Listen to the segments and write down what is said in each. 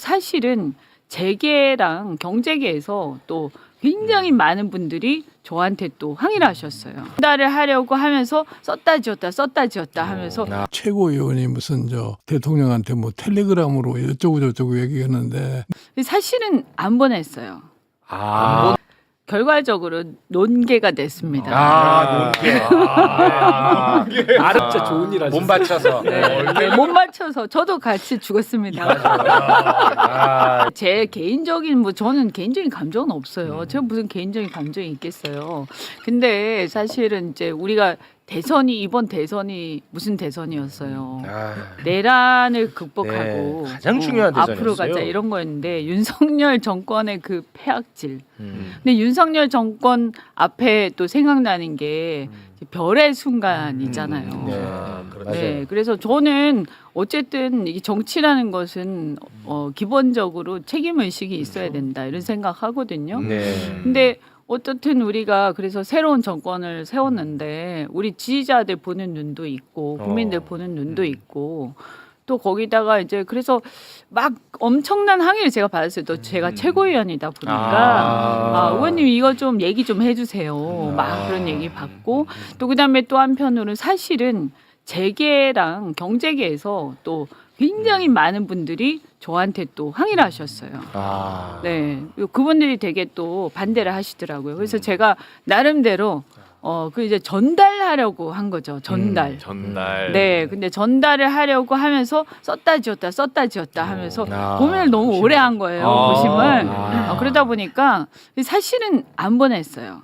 사실은 재계랑 경제계에서 또 굉장히 많은 분들이 저한테 또 항의를 하셨어요. 전달을 하려고 하면서 썼다 지었다 썼다 지었다 하면서 최고위원이 무슨 저 대통령한테 뭐 텔레그램으로 어쩌고 저쩌고 얘기했는데 사실은 안 보냈어요. 아, 결과적으로 논개가 됐습니다. 아, 논개. 아, 아, 진짜 좋은 일 하셨어요. 못 받쳐서. 네, 네, 못 맞춰서 저도 같이 죽었습니다. 아, 제 개인적인 뭐 저는 개인적인 감정은 없어요. 제가 무슨 개인적인 감정이 있겠어요. 근데 사실은 이제 우리가 대선이 이번 대선이 무슨 대선이었어요. 아, 내란을 극복하고 어, 네, 가장 중요한 앞으로 대선이었어요. 가자 이런 거였는데 윤석열 정권의 그 폐악질. 음. 근데 윤석열 정권 앞에 또 생각나는 게 별의 순간이잖아요. 음. 네, 그렇죠. 네, 그래서 저는 어쨌든 이 정치라는 것은 어, 기본적으로 책임 의식이 있어야 된다 이런 생각하거든요. 네. 근데 어떻든 우리가 그래서 새로운 정권을 세웠는데 우리 지지자들 보는 눈도 있고 국민들 어. 보는 눈도 있고 또 거기다가 이제 그래서 막 엄청난 항의를 제가 받았어요. 또 제가 최고위원이다 보니까 아, 의원님 이거 좀 얘기 좀 해주세요. 막 그런 얘기 받고 또 그다음에 또 한편으로는 사실은 재계랑 경제계에서 또 굉장히 많은 분들이 저한테 또 항의를 하셨어요. 아, 네, 그분들이 되게 또 반대를 하시더라고요. 그래서 제가 나름대로 어 그 이제 전달하려고 한 거죠. 전달. 전날. 네, 근데 전달을 하려고 하면서 썼다 지었다 썼다 지었다 하면서 아, 고민을 너무 오래 한 거예요. 아. 고심을. 아. 어, 그러다 보니까 사실은 안 보냈어요.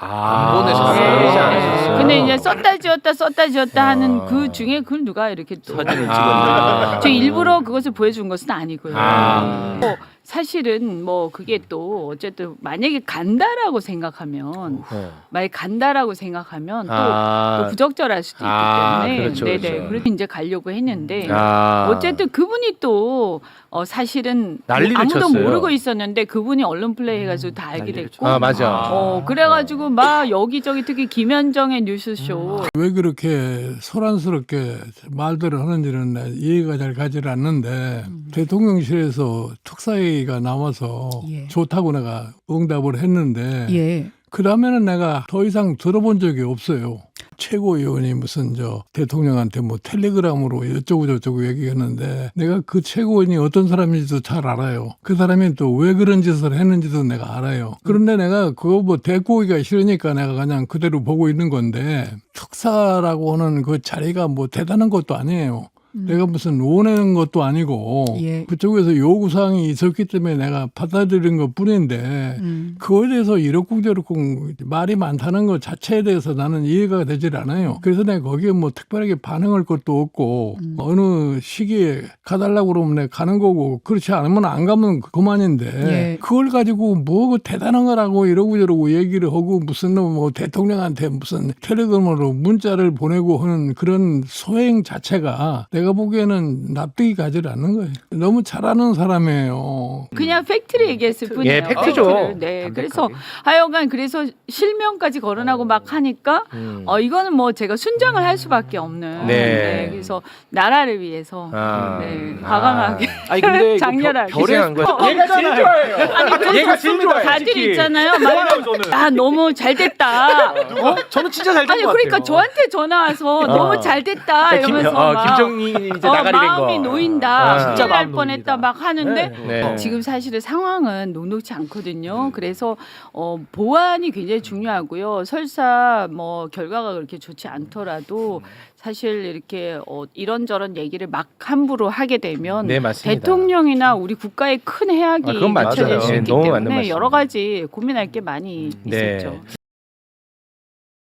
아, 보내셨어요. 네, 보내지 네. 않으셨어요. 근데 이제 썼다 지었다 썼다 지었다 하는 아. 그 중에 그걸 누가 이렇게 또 사진을 아. 저 일부러 그것을 보여준 것은 아니고요. 아. 뭐 사실은 뭐 그게 또 어쨌든 만약에 간다라고 생각하면 네. 만약 에 간다라고 생각하면 또, 아, 또 부적절할 수도 있기 아, 때문에. 그렇죠, 네네 그렇죠. 그래서 이제 가려고 했는데 아. 어쨌든 그분이 또 어, 사실은 뭐 난리를 아무도 쳤어요. 모르고 있었는데 그분이 언론 플레이 해가지고 다 알게 난리를 됐고. 아, 맞아. 어 그래가지고 막 여기저기 특히 김현정의 뉴스쇼. 왜 그렇게 소란스럽게 말들을 하는지는 나 이해가 잘 가지 를 않는데 대통령실에서 특사 회의가 나와서 예. 좋다고 내가 응답을 했는데 예. 그 다음에는 내가 더 이상 들어본 적이 없어요. 최고위원이 무슨 저 대통령한테 뭐 텔레그램으로 어쩌고 저쩌고 얘기했는데 내가 그 최고위원이 어떤 사람인지도 잘 알아요. 그 사람이 또 왜 그런 짓을 했는지도 내가 알아요. 그런데 내가 그거 뭐 대꾸기가 싫으니까 내가 그냥 그대로 보고 있는 건데 특사라고 하는 그 자리가 뭐 대단한 것도 아니에요. 내가 무슨 원하는 것도 아니고 예. 그쪽에서 요구사항이 있었기 때문에 내가 받아들인 것 뿐인데 음. 그거에 대해서 이렇쿵저렇쿵 말이 많다는 것 자체에 대해서 나는 이해가 되질 않아요. 그래서 내가 거기에 뭐 특별하게 반응할 것도 없고 어느 시기에 가달라고 그러면 내가 가는 거고 그렇지 않으면 안 가면 그만인데 예. 그걸 가지고 뭐 대단한 거라고 이러고 저러고 얘기를 하고 무슨 뭐 대통령한테 무슨 텔레그램으로 문자를 보내고 하는 그런 소행 자체가 내가 보기에는 납득이 가지 않는 거예요. 너무 잘하는 사람이에요. 그냥 팩트를 얘기했을 뿐이에요. 예, 팩트죠. 팩트를. 네, 그래서 하여간 그래서 실명까지 거론하고 막 하니까 음. 어 이거는 뭐 제가 순정을 할 수밖에 없는. 네. 그래서 나라를 위해서 아. 네, 과감하게 아니 근데 이거 장렬하게. 별- 희생한 거야. 어, 얘가 좋아해요. 아니, 얘가 좋아해. 다들. 있잖아요. 막, 저는. 아 너무 잘 됐다. 어? 저는 진짜 잘된 아니 것 그러니까 같아요. 저한테 전화 와서 너무 잘 됐다 김, 이러면서 어, 막 김정희 이제 어, 나가리 된 거. 마음이 놓인다. 아. 진짜 진짜 날 마음 뻔했다 놓입니다. 막 하는데 네. 어, 지금 사실은 상황은 녹록지 않거든요. 그래서 어, 보안이 굉장히 중요하고요. 설사 뭐 결과가 그렇게 좋지 않더라도 사실 이렇게 어, 이런저런 얘기를 막 함부로 하게 되면 네, 맞습니다. 대통령이나 우리 국가에 큰 해악이 아, 그건 맞아요. 미쳐질 수 네, 있기 너무 맞는 때문에. 여러 가지 고민할 게 많이 네. 있었죠.